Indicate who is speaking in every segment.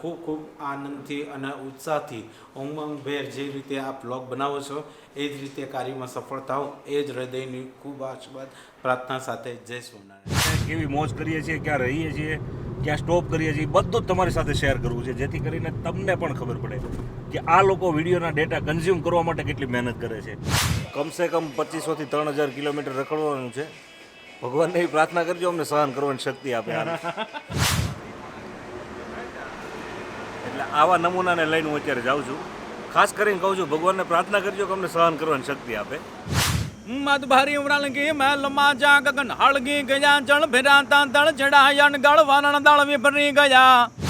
Speaker 1: ખૂબ ખૂબ આનંદથી અને ઉત્સાહથી ઉમંગભેર જે રીતે આ બ્લોગ બનાવો છો, એ જ રીતે કાર્યમાં સફળ થાઓ એ જ હૃદયની ખૂબ આશીર્વાદ, પ્રાર્થના સાથે જય સોમનારાયણ
Speaker 2: કેવી મોજ કરીએ છીએ, ક્યાં રહીએ છીએ, ક્યાં સ્ટોપ કરીએ છીએ બધું તમારી સાથે શેર કરવું છે, જેથી કરીને તમને પણ ખબર પડે કે આ લોકો વિડીયોના ડેટા કન્ઝ્યુમ કરવા માટે કેટલી મહેનત કરે છે. કમસે કમ પચીસોથી ત્રણ હજાર કિલોમીટર રખડવાનું છે. ભગવાનને એવી પ્રાર્થના કરજો, અમને સહન કરવાની શક્તિ આપે. એટલે આવા નમૂનાને લઈને હું અત્યારે જાઉં છું. ખાસ કરીને કહું છું, ભગવાનને પ્રાર્થના કરજો કે અમને સહન કરવાની શક્તિ આપે.
Speaker 3: મત ભારી ઉમરાલગી મેલ માજા ગગન હળગી ગયા જળ ભેરાતા દળ ચડાયન ગળ વરણ દળ વિભરી ગયા.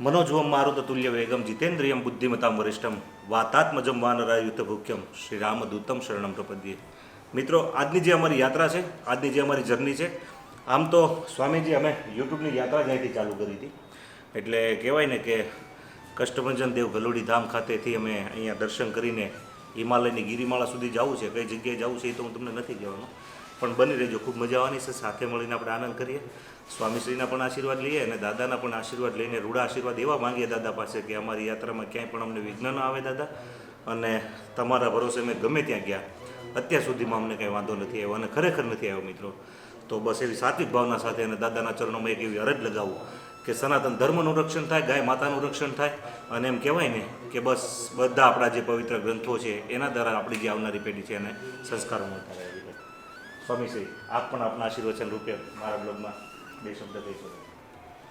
Speaker 2: મનોજવમ મારુત તુલ્ય વેગમ જીતેન્દ્રિયમ બુદ્ધિમતામ વરિષ્ઠમ વાતાત્મજમ વાનરાયુત ભૂખ્યમ શ્રી રામદૂતમ શરણમ પ્રપદ્યે મિત્રો આજની જે અમારી યાત્રા છે આજની જે અમારી જર્ની છે આમ તો સ્વામીજી અમે યુટ્યુબની યાત્રા જ ચાલુ કરી હતી એટલે કહેવાય ને કે કષ્ટભંજન દેવ ગલોડી ધામ ખાતેથી અમે અહીંયા દર્શન કરીને હિમાલયની ગિરિમાળા સુધી જવું છે કઈ જગ્યાએ જવું છે એ તો હું તમને નથી કહેવાનો. પણ બની રહેજો, ખૂબ મજા આવવાની છે, સાથે મળીને આપણે આનંદ કરીએ. સ્વામીશ્રીના પણ આશીર્વાદ લઈએ અને દાદાના પણ આશીર્વાદ લઈને રૂડા આશીર્વાદ એવા માંગીએ દાદા પાસે કે અમારી યાત્રામાં ક્યાંય પણ અમને વિઘ્ન ન આવે દાદા. અને તમારા ભરોસે અમે ગમે ત્યાં ગયા. અત્યાર સુધીમાં અમને કંઈ વાંધો નથી આવ્યો અને ખરેખર નથી આવ્યો મિત્રો. તો બસ એવી સાત્વિક ભાવના સાથે અને દાદાના ચરણોમાં એક એવી અરજ લગાવું કે સનાતન ધર્મનું રક્ષણ થાય, ગાય માતાનું રક્ષણ થાય અને એમ કહેવાય ને કે બસ બધા આપણા જે પવિત્ર ગ્રંથો છે એના દ્વારા આપણી જે આવનારી પેઢી છે એને સંસ્કારો મળતા રહે છે. સ્વામીશ્રી, આપ પણ આપના આશીર્વચન રૂપે મારા બ્લોગમાં બે શબ્દ કહી શકો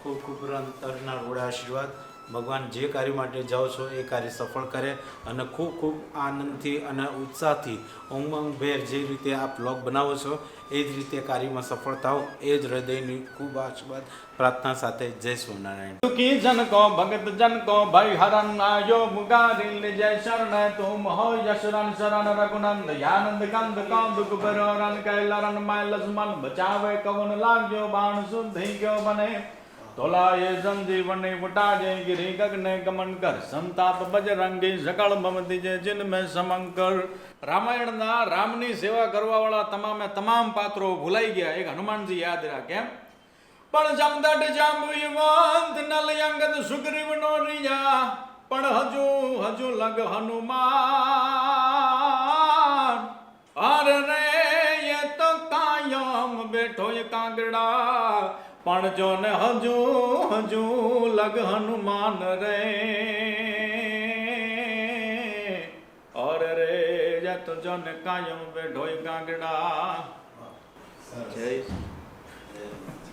Speaker 1: ખૂબ ખૂબ તરના રોડા આશીર્વાદ. ભગવાન જે કાર્ય માટે જાઓ છો એ કાર્ય સફળ કરે અને ખૂબ ખૂબ આનંદથી અને ઉત્સાહથી ઉમંગભેર જે રીતે આપ બ્લોગ બનાવો છો, એ જ રીતે કાર્યમાં સફળ થાઓ. એ જ હૃદયની ખૂબ આશીર્વાદ, પ્રાર્થના સાથે જય સ્વામિનારાયણ.
Speaker 3: સુખી જન કો, ભગત જન કો, ભાઈ હરણ આયો મુગારી લે જય શરણ. તુમ હો યશરણ શરણ રઘુનંદ, યાનંદ કંદ કો દુખ ભરો રન કૈલરણ માય લસમન બચાવે કવન લાગ્યો બાણ શુદ્ધ ગયો બને. તોલાએ સંજીવની વટાજે, ગિરી ગગને ગમન કર. સંતાપ બજરંગી સકળ ભમતી જે જિન મેં સમંકર રામાયણના રામની સેવા કરવા વાળા તમામે તમામ પાત્રો ભૂલાઈ ગયા. એક હનુમાનજી યાદ રાખ કેમ? પણ જમદટ જાંબુયવંત નલ અંગદ સુગ્રીવ નો રિયા. પણ હજુ હજુ લગ હનુમાન. અરે રે, એ તો કાયમ બેઠો કાગડા. પણ જોને હજુ હજુ લગ હનુમાન રે. અરે રે જત જોને કાયમ બેઠો એ કાગડા
Speaker 1: જય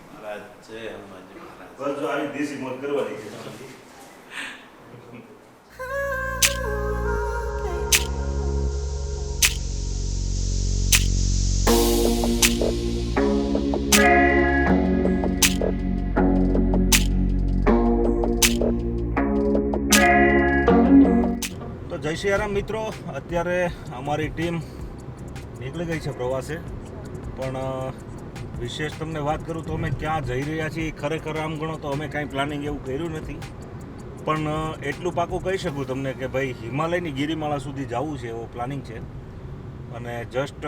Speaker 1: મહારાજ જય હનુમાનજી મહારાજ.
Speaker 2: બસ જો આવી દેશી મોજ કરવાની છે. જય શ્રી મિત્રો. અત્યારે અમારી ટીમ નીકળી ગઈ છે પ્રવાસે. પણ વિશેષ તમને વાત કરું તો અમે ક્યાં જઈ રહ્યા છીએ ખરેખર આમ ગણો તો અમે કાંઈ પ્લાનિંગ એવું કર્યું નથી. પણ એટલું પાકું કહી શકું તમને કે ભાઈ હિમાલયની ગિરિમાળા સુધી જવું છે એવો પ્લાનિંગ છે. અને જસ્ટ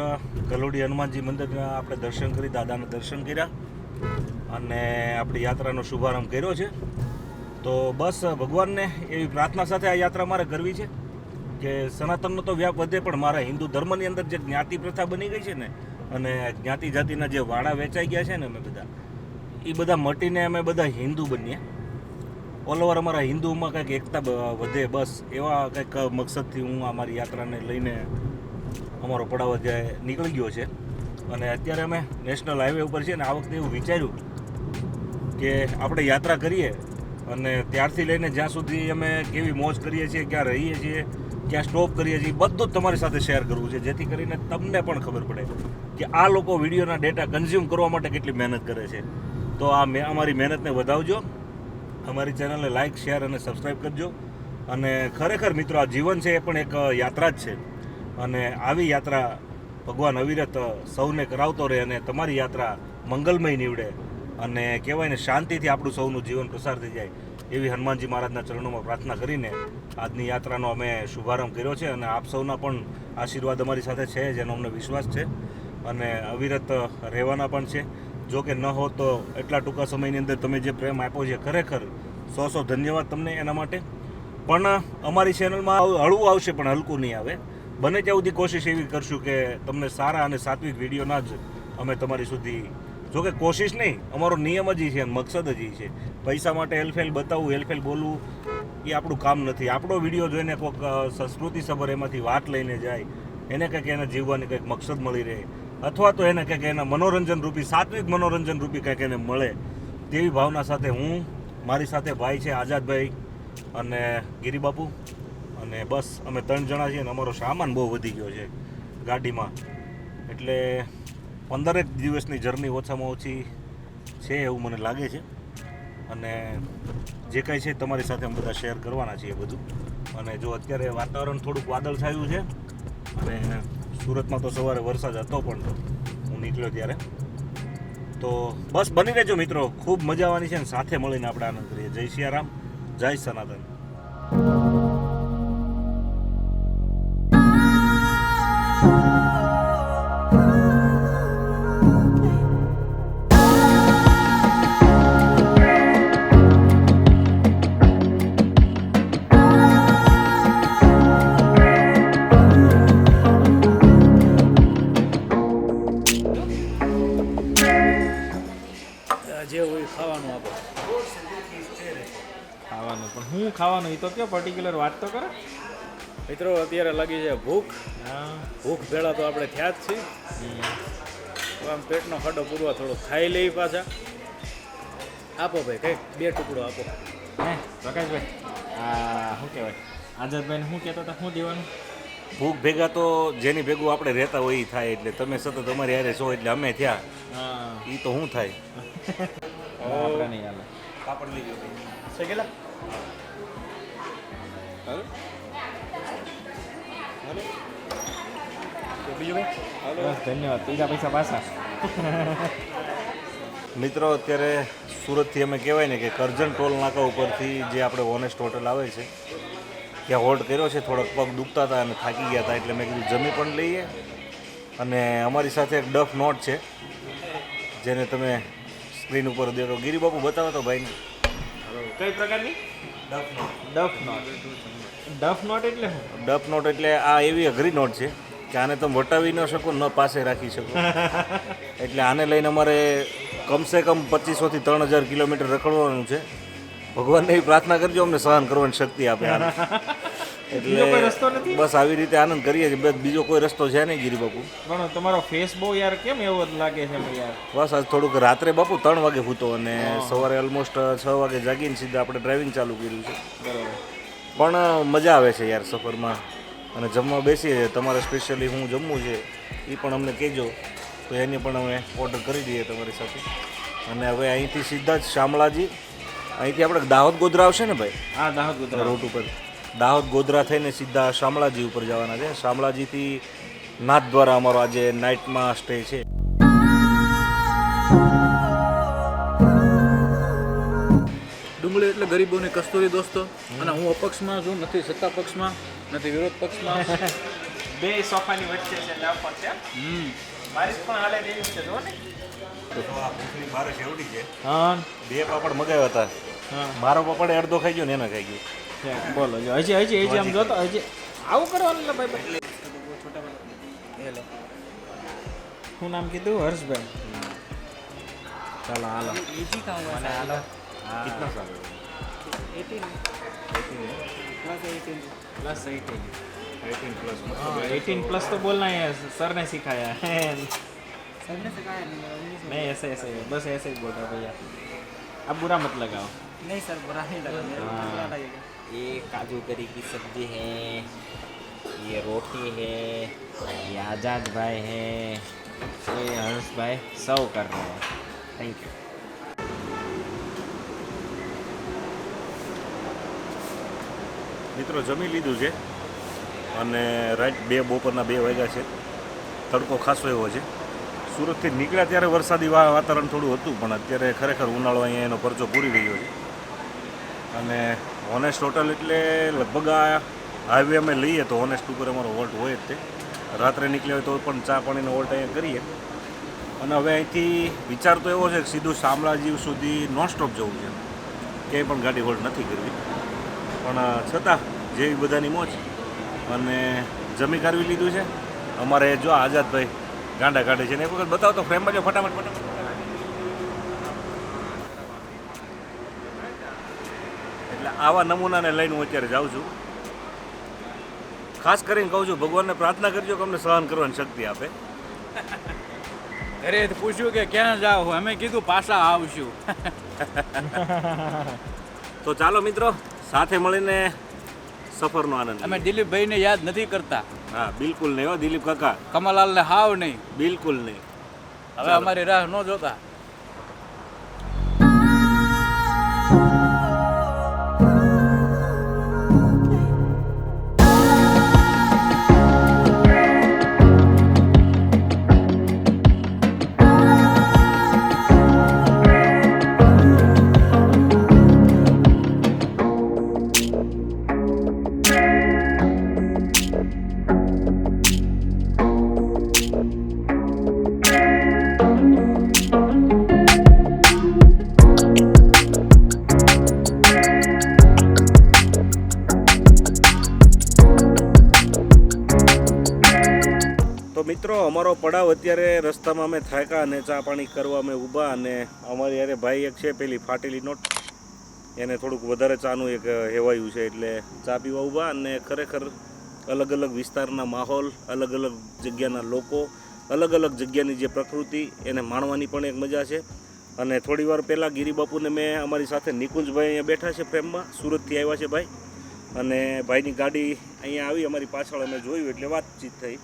Speaker 2: કલોડી હનુમાનજી મંદિરના આપણે દર્શન કરી, દાદાના દર્શન કર્યા. અને આપણી યાત્રાનો શુભારંભ કર્યો છે. તો બસ, ભગવાનને એવી પ્રાર્થના સાથે આ યાત્રા મારે કરવી છે. કે સનાતનનો તો વ્યાપ વધે, પણ મારા હિન્દુ ધર્મની અંદર જે જ્ઞાતિ પ્રથા બની ગઈ છે ને, અને જ્ઞાતિ જાતિના જે વાડા વેચાઈ ગયા છે ને અમે બધા, એ બધા મટીને અમે બધા હિન્દુ બનીએ ઓલ ઓવર અમારા હિન્દુમાં કંઈક એકતા વધે, બસ, એવા કંઈક મકસદથી હું આ મારી યાત્રાને લઈને અમારો પડાવ જે નીકળી ગયો છે. અને અત્યારે અમે નેશનલ હાઈવે ઉપર છીએ ને, આ વખતે એવું વિચાર્યું કે આપણે યાત્રા કરીએ અને ત્યારથી લઈને જ્યાં સુધી અમે કેવી મોજ કરીએ છીએ, ક્યાં રહીએ છીએ ક્યાં સ્ટોપ કરીએ છીએ. બધું જ તમારી સાથે શેર કરવું છે. જેથી કરીને તમને પણ ખબર પડે કે આ લોકો વિડીયોના ડેટા કન્ઝ્યુમ કરવા માટે કેટલી મહેનત કરે છે. તો આ મે અમારી મહેનતને વધાવજો. અમારી ચેનલને લાઇક શેર અને સબસ્ક્રાઈબ કરજો. અને ખરેખર મિત્રો, આ જીવન છે એ પણ એક યાત્રા જ છે. અને આવી યાત્રા ભગવાન અવિરત સૌને કરાવતો રહે અને તમારી યાત્રા મંગલમય નીવડે. અને કહેવાય ને, શાંતિથી આપણું સૌનું જીવન પસાર થઈ જાય. એવી હનુમાનજી મહારાજના ચરણોમાં પ્રાર્થના કરીને આજની યાત્રાનો અમે શુભારંભ કર્યો છે અને આપ સૌના પણ આશીર્વાદ અમારી સાથે છે, જેનો અમને વિશ્વાસ છે અને અવિરત રહેવાના પણ છે. જો કે ન હો તો એટલા ટૂંકા સમયની અંદર તમે જે પ્રેમ આપ્યો છે, ખરેખર સો સો ધન્યવાદ તમને એના માટે. પણ અમારી ચેનલમાં હળવું આવશે, પણ હલકું નહીં આવે. બને ત્યાં સુધી કોશિશ એવી કરશું કે તમને સારા અને સાત્વિક વિડીયોના જ અમે તમારી સુધી જોકે કોશિશ નહીં, અમારો નિયમ જ છે મકસદ જ છે પૈસા માટે હેલફેલ બતાવવું હેલફેલ બોલવું, એ આપણું કામ નથી. આપણો વીડિયો જોઈને કોઈક સંસ્કૃતિસભર સંસ્કૃતિ સભર એમાંથી વાત લઈને જાય, એને કંઈક એને જીવવાની કંઈક મકસદ મળી રહે, અથવા તો એને કંઈક એના મનોરંજન રૂપી, સાત્વિક મનોરંજન રૂપી કંઈક એને મળે, તેવી ભાવના સાથે હું, મારી સાથે ભાઈ છે આઝાદભાઈ અને ગિરિબાપુ અને બસ, અમે ત્રણ જણા છીએ અને અમારો સામાન બહુ વધી ગયો છે ગાડીમાં. એટલે પંદરેક દિવસની જર્ની ઓછામાં ઓછી છે એવું મને લાગે છે. અને જે કાંઈ છે તમારી સાથે અમે બધા શેર કરવાના છીએ બધું. અને જો અત્યારે વાતાવરણ થોડુંક વાદળ થયું છે, અને સુરતમાં તો સવારે વરસાદ હતો પણ હું નીકળ્યો ત્યારે. તો બસ બની રહેજો મિત્રો. ખૂબ મજા આવવાની છે ને સાથે મળીને આપણે આનંદ કરીએ. જય સિયારામ, જય સનાતન.
Speaker 4: એ તો કયો પર્ટિક્યુલર વાત તો કરે?
Speaker 3: મિત્રો અત્યારે લાગી છે ભૂખ.
Speaker 4: હા.
Speaker 3: ભૂખ ભેળા તો આપણે થયા જ છીએ. આમ પેટનો ખાડો પૂરવા થોડો ખાઈ લઈ પાછા. આપો ભાઈ કંઈક બે ટુકડો આપો.
Speaker 4: હે પ્રકાશભાઈ આ શું કહેવાય? આઝાદભાઈને શું કહેતા હતા? શું દેવાનું?
Speaker 2: ભૂખ ભેગા તો જેની ભેગું આપણે રહેતા હોય એ થાય એટલે તમે સતત અમારી હારે છો એટલે અમે થયા.
Speaker 4: હા.
Speaker 2: એ તો શું થાય?
Speaker 4: આપણે નહીં હાલે.
Speaker 2: કાપડ લઈ ગયો
Speaker 3: છે કેટલા?
Speaker 4: બસ ધન્યવાદ. ત્રીજા પૈસા પાછા.
Speaker 2: મિત્રો અત્યારે સુરતથી અમે કહેવાય ને કે કરજણ ટોલ નાકા ઉપરથી જે આપણે ઓનેસ્ટ હોટલ આવે છે ત્યાં હોલ્ડ કર્યો છે. થોડાક પગ દુખતા હતા અને થાકી ગયા હતા એટલે મેં કીધું જમી પણ લઈએ. અને અમારી સાથે એક ડફ નોટ છે જેને તમે સ્ક્રીન ઉપર દેખો. ગિરિબાબુ બતાવો તો ભાઈને.
Speaker 4: કઈ પ્રકારની?
Speaker 2: Duff note.
Speaker 4: Duff note. Duff note એટલે શું?
Speaker 2: ડફ નોટ એટલે આ એવી અઘરી નોટ છે કે આને તમે વટાવી ન શકો ન પાસે રાખી શકો. એટલે આને લઈને અમારે કમસે કમ પચીસોથી ત્રણ હજાર કિલોમીટર રખડવાનું છે. ભગવાનને એવી પ્રાર્થના કરજો અમને સહન કરવાની શક્તિ આપે આને.
Speaker 4: બીજો કોઈ રસ્તો
Speaker 2: એટલે
Speaker 4: નથી?
Speaker 2: બસ આવી રીતે આનંદ કરીએ છીએ. બસ બીજો કોઈ રસ્તો છે નહીં ગીરી બાપુ
Speaker 4: પણ તમારો ફેસ બહુ યાર કેમ એવો લાગે છે યાર?
Speaker 2: બસ આજ થોડુંક રાત્રે બાપુ ત્રણ વાગે સૂતો અને સવારે ઓલમોસ્ટ છ વાગે જાગીને સીધા આપણે ડ્રાઇવિંગ ચાલુ કર્યું છે.
Speaker 4: બરોબર.
Speaker 2: પણ મજા આવે છે યાર સફરમાં. અને જમવા બેસીએ તમારે સ્પેશિયલી હું જમવું છે એ પણ અમને કહેજો. તો એની પણ અમે ઓર્ડર કરી દઈએ તમારી સાથે. અને હવે અહીંથી સીધા જ શામળાજી. અહીંથી આપણે દાહોદ ગોધરા આવશે ને ભાઈ?
Speaker 4: હા દાહોદ ગોધરા.
Speaker 2: રોડ ઉપર. દાહોદ ગોધરા થઈને સીધા શામળાજી ઉપર જવાના છે. શામળાજીથી નાથ દ્વારા અમારો આજે નાઇટમાં સ્ટે છે.
Speaker 3: ડુંગળી ગરીબોની કસ્તુરી દોસ્તો. અને હું અપક્ષમાં છું નથી સત્તા પક્ષમાં નથી વિરોધ પક્ષમાં.
Speaker 4: બે સોફાની વચ્ચે છે એટલે ઉપર છે.
Speaker 3: હમ.
Speaker 4: બારિશ પણ હાલે દેવી છે જો ને.
Speaker 2: આ ભૂખની છે.
Speaker 4: હા.
Speaker 2: બે પાપડ મગાવ્યા હતા.
Speaker 4: હા.
Speaker 2: મારો પાપડ અડધો ખાઈ ગયો ને એના ખાઈ ગયો.
Speaker 4: બોલો હજી હજી હજી આમ જોતો હજી. આવું કરવાનું ભાઈ શું નામ કીધું? હર્ષભાઈ. ચાલો હાલો. Plus eighteen
Speaker 2: eighteen plus
Speaker 4: eighteen plus तो बोलना है सर ने सिखाया है।
Speaker 5: सर ने सिखाया नहीं
Speaker 4: नहीं ऐसे ऐसे बस ऐसे ही बोल रहा भैया। अब बुरा मत लगाओ।
Speaker 5: नहीं सर बुरा नहीं लगा
Speaker 4: हाँ।
Speaker 6: ये काजू करी की सब्ज़ी है ये रोटी है ये आज़ाद भाई है ये हर्ष भाई सर्व कर रहे हैं। थैंक यू
Speaker 2: મિત્રો જમી લીધું છે અને રાઈટ બે બપોરના બે વાગ્યા છે. તડકો ખાસો એવો છે. સુરતથી નીકળ્યા ત્યારે વરસાદી વાતાવરણ થોડું હતું, પણ અત્યારે ખરેખર ઉનાળો અહીંયા એનો પરચો પૂરી રહ્યો છે. અને ઓનેસ્ટ હોટલ એટલે લગભગ આ હાઈવે અમે લઈએ તો ઓનેસ્ટ ઉપર અમારો વોલ્ટ હોય જ તે. રાત્રે નીકળ્યા હોય તો પણ ચા પાણીનો વોલ્ટ અહીંયા કરીએ. અને હવે અહીંથી વિચાર તો એવો છે કે સીધું શામળાજી સુધી નોન સ્ટોપ જવું છે. ક્યાંય પણ ગાડી હોલ્ડ નથી કરવી. પણ છતાં જેવી બધાની મોજ અને જમી કરવી લીધું છે. અમારે જો આઝાદભાઈ ગાંડા કાઢે છે ને એક વખત બતાવો તો ફ્રેમમાં જો ફટાફટ ફટાફટ. એટલે આવા નમૂનાને લઈને હું અત્યારે જાઉં છું. ખાસ કરીને કહું છું ભગવાનને પ્રાર્થના કરજો કે અમને સહન કરવાની શક્તિ આપે.
Speaker 3: ઘરે પૂછ્યું કે ક્યાં જાવ અમે કીધું પાછા આવશું.
Speaker 2: તો ચાલો મિત્રો સાથે મળીને સફરનો આનંદ
Speaker 3: અમે દિલીપભાઈને યાદ નથી કરતા.
Speaker 2: હા બિલકુલ નહીં હો દિલીપ કાકા.
Speaker 3: કમલાલને હાવ નહીં.
Speaker 2: બિલકુલ નહીં.
Speaker 3: હવે અમારી રાહ ન જોતા.
Speaker 2: રસ્તામાં અમે થાક્યા અને ચા પાણી કરવા અમે ઊભા અને અમારી યારે ભાઈ એક છે, પેલી ફાટેલી નોટ. એને થોડુંક વધારે ચાનું એક હેવાયું છે એટલે ચા પીવા ઊભા અને ખરેખર અલગ અલગ વિસ્તારના માહોલ, અલગ અલગ જગ્યાના લોકો, અલગ અલગ જગ્યાની જે પ્રકૃતિ, એને માણવાની પણ એક મજા છે. અને થોડી વાર પહેલાં ગિરિબાપુને મેં અમારી સાથે નિકુંજભાઈ અહીંયા બેઠા છે પ્રેમમાં, સુરતથી આવ્યા છે ભાઈ. અને ભાઈની ગાડી અહીંયા આવી, અમારી પાછળ અમે જોયું એટલે વાતચીત થઈ.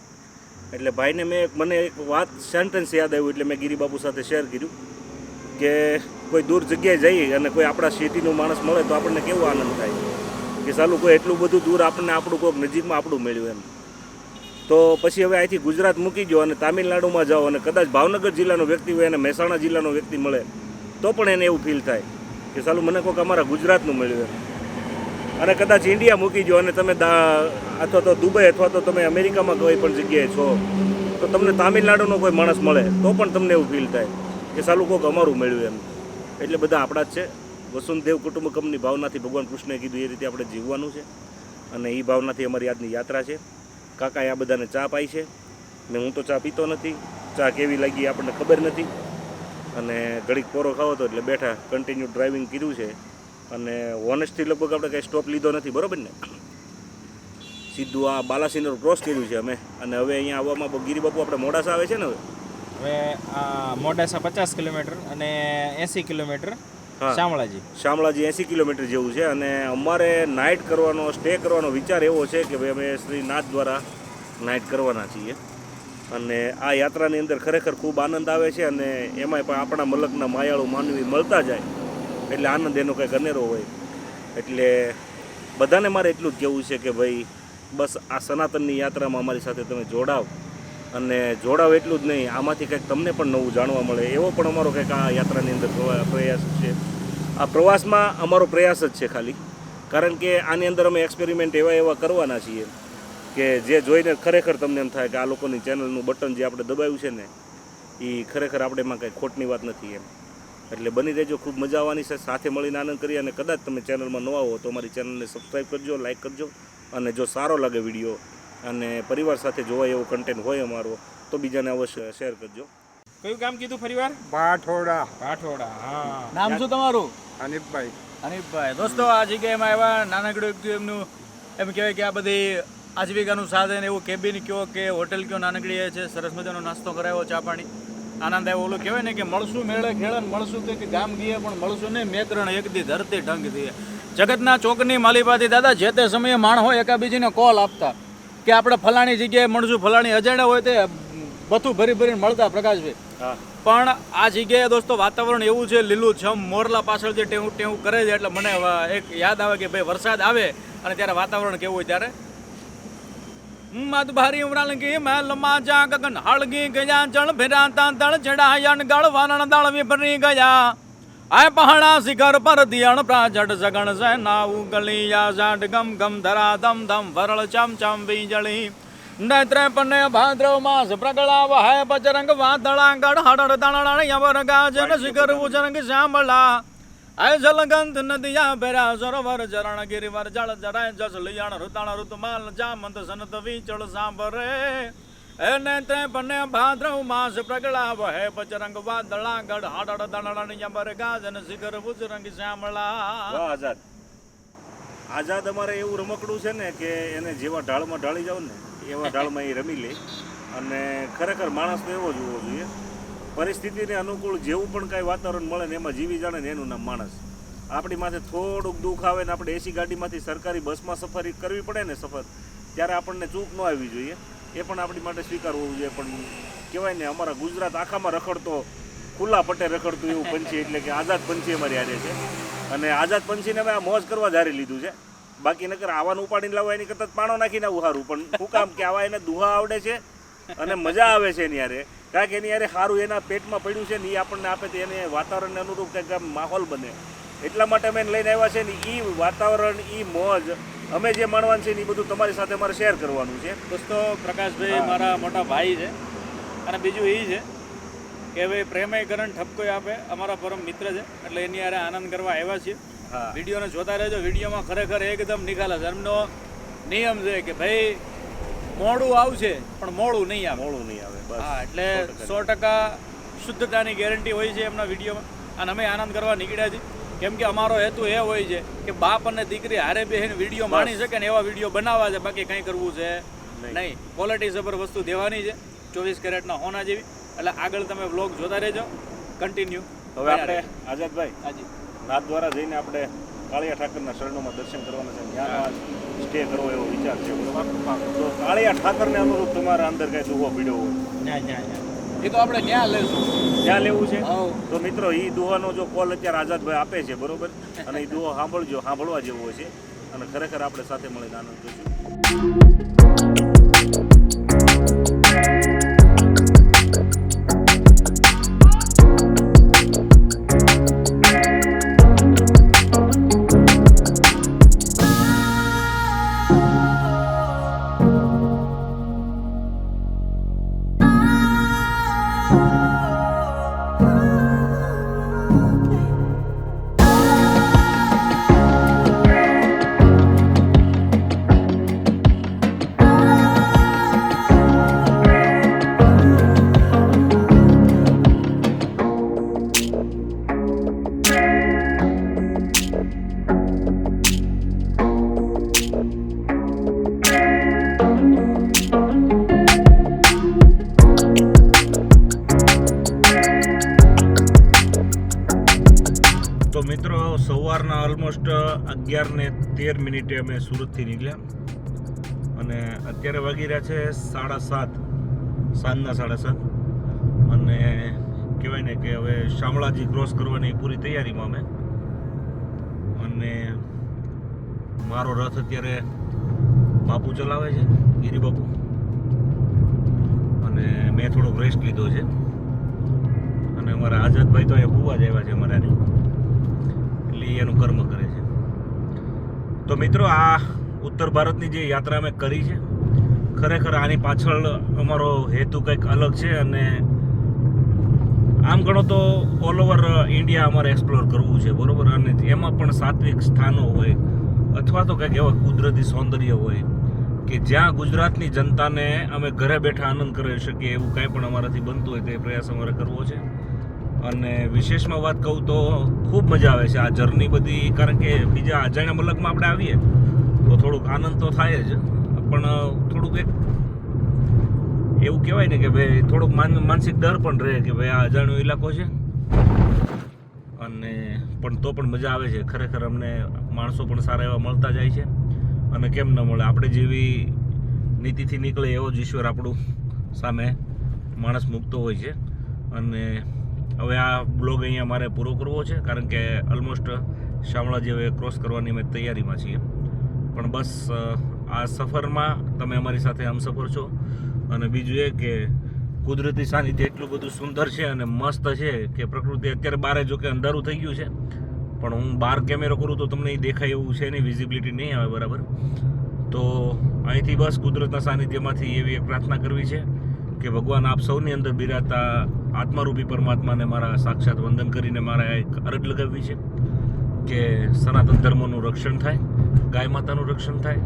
Speaker 2: એટલે ભાઈને મેં એક મને એક વાત સેન્ટેન્સ યાદ આવ્યું એટલે મેં ગિરિબાબુ સાથે શેર કર્યું કે કોઈ દૂર જગ્યાએ જઈએ અને કોઈ આપણા સિટીનો માણસ મળે તો આપણને કેવો આનંદ થાય? કે સાલું કોઈ એટલું બધું દૂર આપણને આપણું કોઈક નજીકમાં આપણું મળ્યું એમ. તો પછી હવે અહીંથી ગુજરાત મૂકી ગયો અને તામિલનાડુમાં જાઓ અને કદાચ ભાવનગર જિલ્લાનો વ્યક્તિ હોય અને મહેસાણા જિલ્લાનો વ્યક્તિ મળે, તો પણ એને એવું ફીલ થાય કે સાલું મને કોઈક અમારા ગુજરાતનું મળ્યું એમ. અને કદાચ ઇન્ડિયા મૂકી જો અને તમે અથવા તો દુબઈ અથવા તો તમે અમેરિકામાં કોઈ પણ જગ્યાએ છો, તો તમને તામિલનાડુનો કોઈ માણસ મળે, તો પણ તમને એવું ફીલ થાય કે સાલું કોઈક અમારું મળ્યું એમ. એટલે બધા આપણા જ છે. વસુંધદેવ કુટુંબકમની ભાવનાથી ભગવાન કૃષ્ણે કીધું એ રીતે આપણે જીવવાનું છે. અને એ ભાવનાથી અમારી આજની યાત્રા છે. કાકાએ આ બધાને ચા પાઈ છે. ને હું તો ચા પીતો નથી. ચા કેવી લાગી આપણને ખબર નથી. અને ઘડીક પોરો ખાવો તો એટલે બેઠા કન્ટિન્યુ ડ્રાઇવિંગ કીધું છે. અને ઓનેસ્ટથી લગભગ આપણે કંઈ સ્ટોપ લીધો નથી બરાબર ને? સીધું આ બાલાસિનોર ક્રોસ કર્યું છે અમે. અને હવે અહીંયા આવવામાં ગિરિબાપુ આપણે મોડાસા આવે છે ને હવે?
Speaker 6: હવે આ મોડાસા પચાસ કિલોમીટર અને એંસી કિલોમીટર શામળાજી.
Speaker 2: શામળાજી એંસી કિલોમીટર જેવું છે. અને અમારે નાઇટ કરવાનો સ્ટે કરવાનો વિચાર એવો છે કે ભાઈ અમે શ્રી નાથ દ્વારા નાઇટ કરવાના છીએ. અને આ યાત્રાની અંદર ખરેખર ખૂબ આનંદ આવે છે અને એમાંય પણ આપણા મલકના માયાળુ માનવી મળતા જાય. એટલે આનંદ એનો કંઈક અનેરો હોય. એટલે બધાને મારે એટલું જ કહેવું છે કે ભાઈ, બસ આ સનાતનની યાત્રામાં અમારી સાથે તમે જોડાવ. અને જોડાવ એટલું જ નહીં, આમાંથી કંઈક તમને પણ નવું જાણવા મળે. એવો પણ અમારો કંઈક આ યાત્રાની અંદર પ્રયાસ છે. આ પ્રવાસમાં અમારો પ્રયાસ જ છે ખાલી. કારણ કે આની અંદર અમે એક્સપેરિમેન્ટ એવા એવા કરવાના છીએ કે જે જોઈને ખરેખર તમને એમ થાય કે આ લોકોની ચેનલનું બટન જે આપણે દબાવ્યું છે ને એ ખરેખર આપણે એમાં કંઈ ખોટની વાત નથી એમ. એટલે બની રહેજો ખૂબ મજા આવવાની છે. સાથે મળીને આનંદ કરીએ અને કદાચ તમે ચેનલમાં નવા હો તો અમારી ચેનલને સબસ્ક્રાઈબ કરજો લાઇક કરજો અને જો સારો લાગે વીડિયો અને પરિવાર સાથે જોવાય એવો કન્ટેન્ટ હોય અમારો તો બીજાને અવશ્ય શેર કરજો.
Speaker 6: કયું કામ કીધું ફરીવાર
Speaker 7: ભાઠોડા
Speaker 6: ભાઠોડા હા.
Speaker 3: નામ શું તમારું?
Speaker 7: અનિપભાઈ
Speaker 3: અનિપભાઈ દોસ્તો આ જગ્યાએમાં આવ્યા નાનકડું એક એમનું એમ કહેવાય કે આ બધી આજીવિકાનું સાધન એવું કેબિન કયો કે હોટેલ કયો નાનકડી એ છે સરસ મજાનો નાસ્તો કરાવ્યો ચા પાણી. આનંદ આવ્યો. ઓલું કહેવાય ને કે મળશું મેળે ખેડે ને મળશું કે ગામ ગીએ પણ મળશું નહીં. મેકરણ એક દી ધરતી ઢંગ દીએ જગતના ચોકની માલિપાથી દાદા જે તે સમયે માણસો એકાબીજીને કોલ આપતા કે આપણે ફલાણી જગ્યાએ મળશું. ફલાણી અજાણ્યા હોય તે બધું ભરી ભરીને મળતા પ્રકાશભાઈ. પણ આ જગ્યાએ દોસ્તો વાતાવરણ એવું છે લીલું છમ મોરલા પાછળ જે ટેવું ટેવું કરે છે. એટલે મને એક યાદ આવે કે ભાઈ વરસાદ આવે અને ત્યારે વાતાવરણ કેવું હોય ત્યારે? મત ભારી ઉમરાલગી મેલ માજા ગગન હળગી ગયા જળ ભેરાતા દળ ચડાયન ગળ વારણ દળ વિભરી ગયા આય પહાડા શિખર પર દિયણ પ્રાજટ સગણ સેના ઉગલિયા જાટ ગમ ગમ ધરા ધમ ધમ વરળ ચમ ચમ વીજળી નેત્રે પન્ને ભાદ્રવ માસ પ્રગળા વહાય બજરંગ વાદળા ગઢ હડળ દણળ યવર ગાજન શિખર ઉજરંગ શ્યામળા આય જલગંધ નદિયા ભેરા સરોવર ચરણ ગિરિવર જળ, જરાય, જસ, લિયાણ ઋતાણ ઋતુમાલ, જામંત, સનત, વિચળ, સાંભરે. એ નેત્રે પન્ને ભાદ્રવ માસ પ્રગળા વહે બજરંગ વાદળા, ગઢ હડળ દણળ યવર ગાજન શિખર ઉજરંગ શ્યામળા.
Speaker 2: આઝાદ. આઝાદ અમારે એવું રમકડું છે ને કે એને જેવા ઢાળમાં ઢાળી જાવ ને, એવા ઢાળમાં એ રમી લે. અને ખરેખર માણસ તો એવો જોવો જોઈએ. પરિસ્થિતિને અનુકૂળ જેવું પણ કાંઈ વાતાવરણ મળે ને એમાં જીવી જાણે ને એનું નામ માણસ. આપણી માથે થોડુંક દુઃખ આવે ને આપણે એસી ગાડીમાંથી સરકારી બસમાં સફરી કરવી પડે ને સફર, ત્યારે આપણને ચૂક ન આવવી જોઈએ. એ પણ આપણી માટે સ્વીકાર હોવું જોઈએ, પણ કહેવાય ને અમારા ગુજરાત આખામાં રખડતો, ખુલ્લા પટે રખડતું એવું પંછી, એટલે કે આઝાદ પંછી અમારી આજે છે. અને આઝાદ પંછીને અમે આ મોજ કરવા ધારી લીધું છે. બાકી નકર આવાનું ઉપાડીને લાવવા એની કરતાં પાણો નાખીને આવું સારું પણ શું કામ કે આવા એને દુહા આવડે છે અને મજા આવે છે એની યારે કારણ કે એની યારે સારું એના પેટમાં પડ્યું છે ને એ આપણને આપે તો એને વાતાવરણને અનુરૂપ કંઈક આમ માહોલ બને. એટલા માટે અમે લઈને આવ્યા છે ને એ વાતાવરણ એ મોજ અમે જે માણવાનું છે ને એ બધું તમારી સાથે અમારે શેર કરવાનું છે.
Speaker 3: દોસ્તો પ્રકાશભાઈ મારા મોટા ભાઈ છે. અને બીજું એ છે કે ભાઈ પ્રેમય કરણ ઠપકો આપે અમારા પરમ મિત્ર છે. એટલે એની હારે આનંદ કરવા આવ્યા છીએ.
Speaker 2: હા.
Speaker 3: વિડીયોને જોતા રહેજો. વિડીયોમાં ખરેખર એકદમ નિખાલસ. એમનો નિયમ છે કે ભાઈ મોડું આવશે પણ મોડું નહીં આવે.
Speaker 2: મોડું નહીં આવે બસ.
Speaker 3: હા એટલે સો ટકા શુદ્ધતાની ગેરંટી હોય છે એમના વિડીયોમાં. અને અમે આનંદ કરવા નીકળ્યા છીએ. કેમ કે અમારો હેતુ એ હોય છે કે બાપ અને દીકરી હારે બેહીને વીડિયો માણી શકે ને એવા વીડિયો બનાવવા છે. બાકી કંઈ કરવું છે નહીં. ક્વોલિટી જબર વસ્તુ દેવાની છે. ચોવીસ કેરેટના હોના જેવી. એટલે આગળ તમે વ્લોગ જોતા રહેજો. કન્ટિન્યુ
Speaker 2: હવે આપણે આઝાદભાઈ
Speaker 3: હાજી.
Speaker 2: નાથ દ્વારા જઈને આપણે કાળિયા ઠાકરના શરણોમાં દર્શન કરવાના છે. ત્યાં સ્ટે કરવો એવો વિચાર છે. તો કાળિયા ઠાકરને અનુરૂપ તમારા અંદર કઈ દુહો પીડ્યો હોય?
Speaker 3: એ તો આપણે ત્યાં લેશું.
Speaker 2: ત્યાં લેવું છે? તો મિત્રો એ દુહાનો જો કોલ અત્યારે આઝાદભાઈ આપે છે બરોબર? અને એ દુહો સાંભળજો સાંભળવા જેવો છે. અને ખરેખર આપણે સાથે મળીને આનંદ કરીશું સુરતથી અને અત્યારે વાગી રહ્યા છે સાડા સાત. સાંજના સાડા સાત. અને કહેવાય ને કે હવે શામળાજી ક્રોસ કરવાની પૂરી તૈયારીમાં અમે. અને મારો રથ અત્યારે બાપુ ચલાવે છે, ગિરિબાપુ. અને મેં થોડોક રેસ્ટ લીધો છે. અને અમારા આઝાદભાઈ તો અહીંયા ભૂવા જ આવ્યા છે અમારાની. એટલે એનું કર્મ કરે છે. તો મિત્રો આ ઉત્તર ભારતની જે યાત્રા અમે કરી છે, ખરેખર આની પાછળ અમારો હેતુ કંઈક અલગ છે અને આમ ગણો તો ઓલ ઓવર ઇન્ડિયા અમારે એક્સપ્લોર કરવું છે, બરોબર? અને એમાં પણ સાત્વિક સ્થાનો હોય, અથવા તો કંઈક એવા કુદરતી સૌંદર્ય હોય, કે જ્યાં ગુજરાતની જનતાને અમે ઘરે બેઠા આનંદ કરી શકીએ એવું કાંઈ પણ અમારાથી બનતું હોય તે પ્રયાસ અમારે કરવો છે. અને વિશેષમાં વાત કહું તો ખૂબ મજા આવે છે આ જર્ની બધી, કારણ કે બીજા અજાણ્યા મલકમાં આપણે આવીએ તો થોડુંક આનંદ તો થાય જ. પણ થોડુંક એક એવું કહેવાય ને કે ભાઈ, થોડોક માન, માનસિક ડર પણ રહે કે ભાઈ આ અજાણ્યો ઇલાકો છે. અને પણ તો પણ મજા આવે છે. ખરેખર અમને માણસો પણ સારા એવા મળતા જાય છે. અને કેમ ન મળે? આપણે જેવી નીતિથી નીકળે એવો જ ઈશ્વર આપણું સામે માણસ મૂકતો હોય છે. અને હવે આ બ્લોગ અહીંયા મારે પૂરો કરવો છે, કારણ કે ઓલમોસ્ટ શામળાજી હવે ક્રોસ કરવાની અમે તૈયારીમાં છીએ. પણ બસ આ સફરમાં તમે અમારી સાથે હમસફર છો. અને બીજું એ કે કુદરતી સાનિધ્ય એટલું બધું સુંદર છે અને મસ્ત છે કે પ્રકૃતિ અત્યારે બારે જો કે અંધારું થઈ ગયું છે. પણ હું બહાર કેમેરો કરું તો તમને દેખાય એવું છે નહીં વિઝિબિલિટી નહીં આવે બરાબર. તો અહીંથી બસ કુદરતના સાનિધ્યમાંથી એવી એક પ્રાર્થના કરવી છે કે ભગવાન આપ સૌની અંદર બિરાતા આત્મારૂપી પરમાત્માને મારા સાક્ષાત વંદન કરીને મારે એક અરજ લગાવવી છે. કે સનાતન ધર્મનું રક્ષણ થાય, ગાય માતાનું રક્ષણ થાય,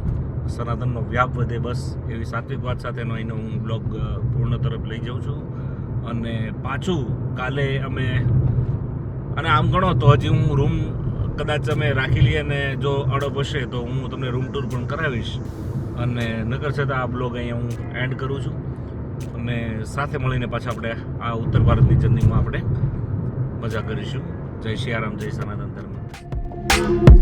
Speaker 2: સનાતનનો વ્યાપ વધે બસ એવી સાત્વિક વાત સાથેનો અહીંનો હું બ્લોગ પૂર્ણ તરફ લઈ જાઉં છું. અને પાછું કાલે અમે, અને આમ ગણો તો હજી હું રૂમ કદાચ અમે રાખી લઈએ અને જો અડપ હશે તો હું તમને રૂમ ટૂર પણ કરાવીશ. અને નગર છતાં આ બ્લોગ અહીંયા હું એન્ડ કરું છું. અને સાથે મળીને પાછા આપણે આ ઉત્તર ભારતની જર્નીમાં આપણે મજા કરીશું. જય શ્રી આરામ જય સનાતન Música